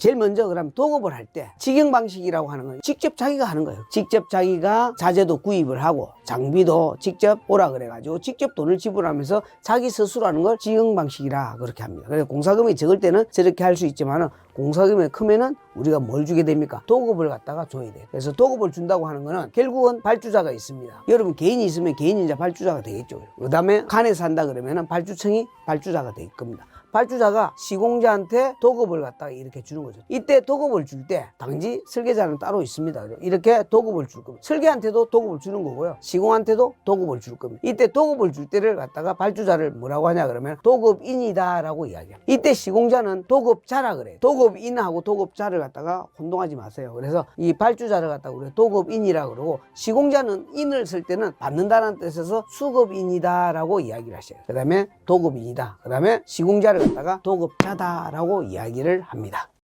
제일 먼저 그럼 도급을 할 때 직영 방식이라고 하는 건 직접 자기가 하는 거예요. 직접 자기가 자재도 구입을 하고 장비도 직접 오라 그래가지고 직접 돈을 지불하면서 자기 스스로 하는 걸 직영 방식이라 그렇게 합니다. 그래서 공사금이 적을 때는 저렇게 할 수 있지만은 공사금이 크면은 우리가 뭘 주게 됩니까? 도급을 갖다가 줘야 돼요. 그래서 도급을 준다고 하는 거는 결국은 발주자가 있습니다. 여러분 개인이 있으면 개인이 이제 발주자가 되겠죠. 그 다음에 간에서 한다 그러면은 발주청이 발주자가 될 겁니다. 발주자가 시공자한테 도급을 갖다가 이렇게 주는 거죠. 이때 도급을 줄 때 당지 설계자는 따로 있습니다. 이렇게 도급을 줄 겁니다. 설계한테도 도급을 주는 거고요. 시공한테도 도급을 줄 겁니다. 이때 도급을 줄 때를 갖다가 발주자를 뭐라고 하냐 그러면 도급인이다라고 이야기합니다. 이때 시공자는 도급자라 그래요. 도급인하고 도급자를 갖다가 혼동하지 마세요. 그래서 이 발주자를 갖다가 우리가 도급인이라 그러고 시공자는 인을 쓸 때는 받는다는 뜻에서 수급인이다라고 이야기를 하셔요. 그 다음에 도급인이다. 그 다음에 시공자를 갖다가 도급자다라고 이야기를 합니다.